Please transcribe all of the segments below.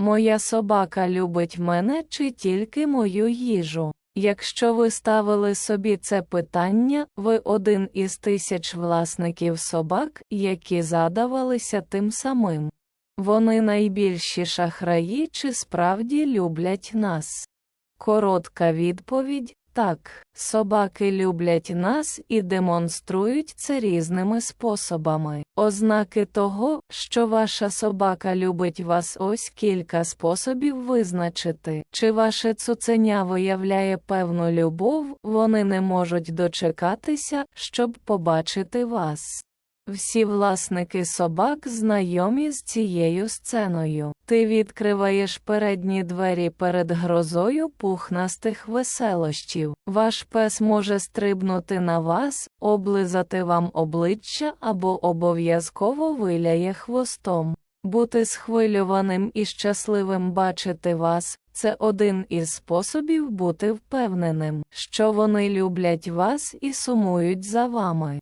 Моя собака любить мене чи тільки мою їжу? Якщо ви ставили собі це питання, ви один із тисяч власників собак, які задавалися тим самим. Вони найбільші шахраї чи справді люблять нас? Коротка відповідь так, собаки люблять нас і демонструють це різними способами. Ознаки того, що ваша собака любить вас ось кілька способів визначити, чи ваше цуценя виявляє певну любов, вони не можуть дочекатися, щоб побачити вас. Всі власники собак знайомі з цією сценою. Ти відкриваєш передні двері перед грозою пухнастих веселощів. Ваш пес може стрибнути на вас, облизати вам обличчя або обов'язково виляє хвостом. Бути схвильованим і щасливим бачити вас це один із способів бути впевненим, що вони люблять вас і сумують за вами.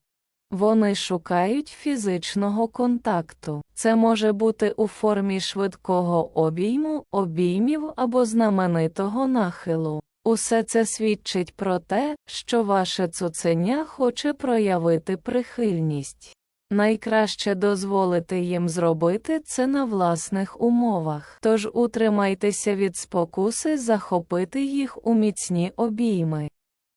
Вони шукають фізичного контакту. Це може бути у формі швидкого обійму, обіймів або знаменитого нахилу. Усе це свідчить про те, що ваше цуценя хоче проявити прихильність. Найкраще дозволити їм зробити це на власних умовах, тож утримайтеся від спокуси захопити їх у міцні обійми.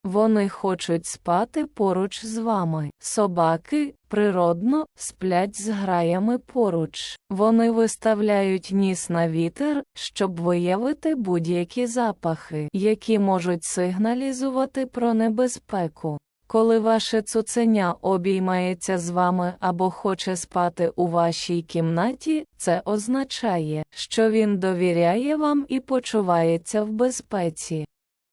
Вони хочуть спати поруч з вами. Собаки, природно, сплять з граями поруч. Вони виставляють ніс на вітер, щоб виявити будь-які запахи, які можуть сигналізувати про небезпеку. Коли ваше цуценя обіймається з вами або хоче спати у вашій кімнаті, це означає, що він довіряє вам і почувається в безпеці.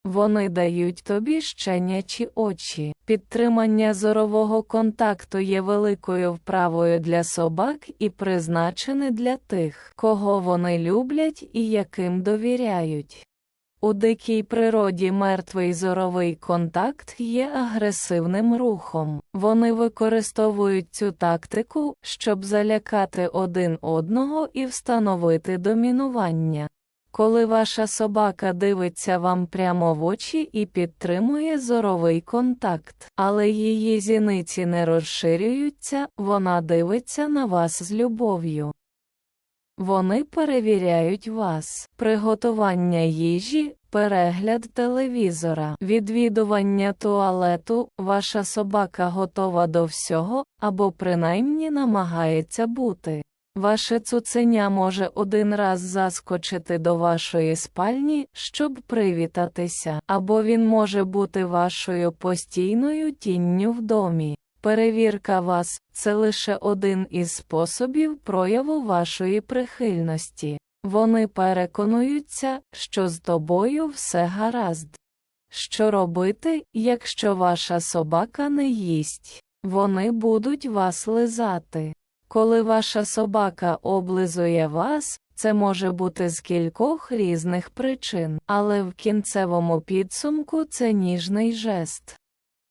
Вони дають тобі щенячі очі. Підтримання зорового контакту є великою вправою для собак і призначене для тих, кого вони люблять і яким довіряють. У дикій природі мертвий зоровий контакт є агресивним рухом. Вони використовують цю тактику, щоб залякати один одного і встановити домінування. Коли ваша собака дивиться вам прямо в очі і підтримує зоровий контакт, але її зіниці не розширюються, вона дивиться на вас з любов'ю. Вони перевіряють вас, приготування їжі, перегляд телевізора, відвідування туалету, ваша собака готова до всього, або принаймні намагається бути. Ваше цуценя може один раз заскочити до вашої спальні, щоб привітатися, або він може бути вашою постійною тінню в домі. Перевірка вас це лише один із способів прояву вашої прихильності. Вони переконуються, що з тобою все гаразд. Що робити, якщо ваша собака не їсть? Вони будуть вас лизати. Коли ваша собака облизує вас, це може бути з кількох різних причин, але в кінцевому підсумку це ніжний жест.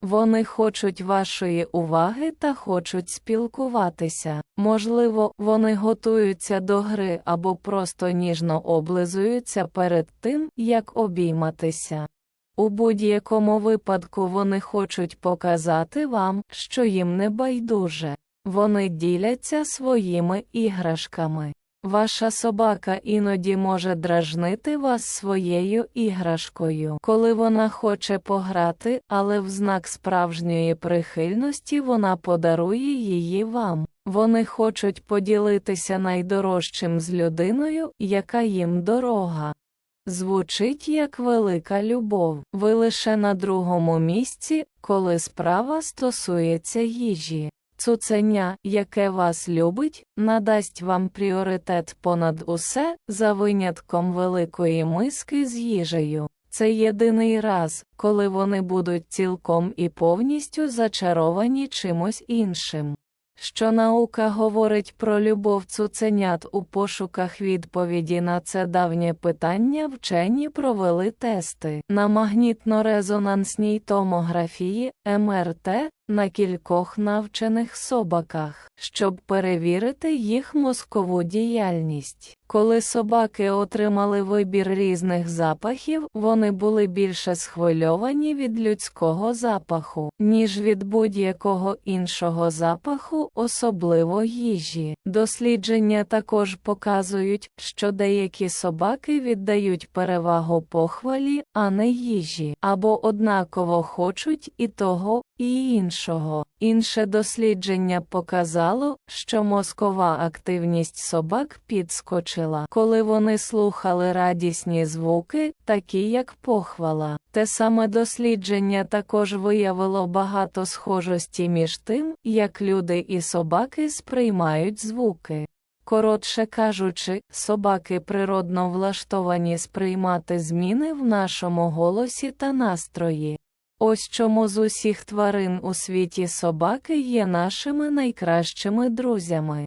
Вони хочуть вашої уваги та хочуть спілкуватися. Можливо, вони готуються до гри або просто ніжно облизуються перед тим, як обійматися. У будь-якому випадку вони хочуть показати вам, що їм не байдуже. Вони діляться своїми іграшками. Ваша собака іноді може дражнити вас своєю іграшкою, коли вона хоче пограти, але в знак справжньої прихильності вона подарує її вам. Вони хочуть поділитися найдорожчим з людиною, яка їм дорога. Звучить як велика любов. Ви лише на другому місці, коли справа стосується їжі. Цуценя, яке вас любить, надасть вам пріоритет понад усе за винятком великої миски з їжею. Це єдиний раз, коли вони будуть цілком і повністю зачаровані чимось іншим. Що наука говорить про любов цуценят у пошуках відповіді на це давнє питання вчені провели тести на магнітно-резонансній томографії МРТ на кількох навчених собаках, щоб перевірити їх мозкову діяльність. Коли собаки отримали вибір різних запахів, вони були більше схвильовані від людського запаху, ніж від будь-якого іншого запаху, особливо їжі. Дослідження також показують, що деякі собаки віддають перевагу похвалі, а не їжі, або однаково хочуть і того, і іншого. Інше дослідження показало, що мозкова активність собак підскочила, коли вони слухали радісні звуки, такі як похвала. Те саме дослідження також виявило багато схожості між тим, як люди і собаки сприймають звуки. Коротше кажучи, собаки природно влаштовані сприймати зміни в нашому голосі та настрої. Ось чому з усіх тварин у світі собаки є нашими найкращими друзями.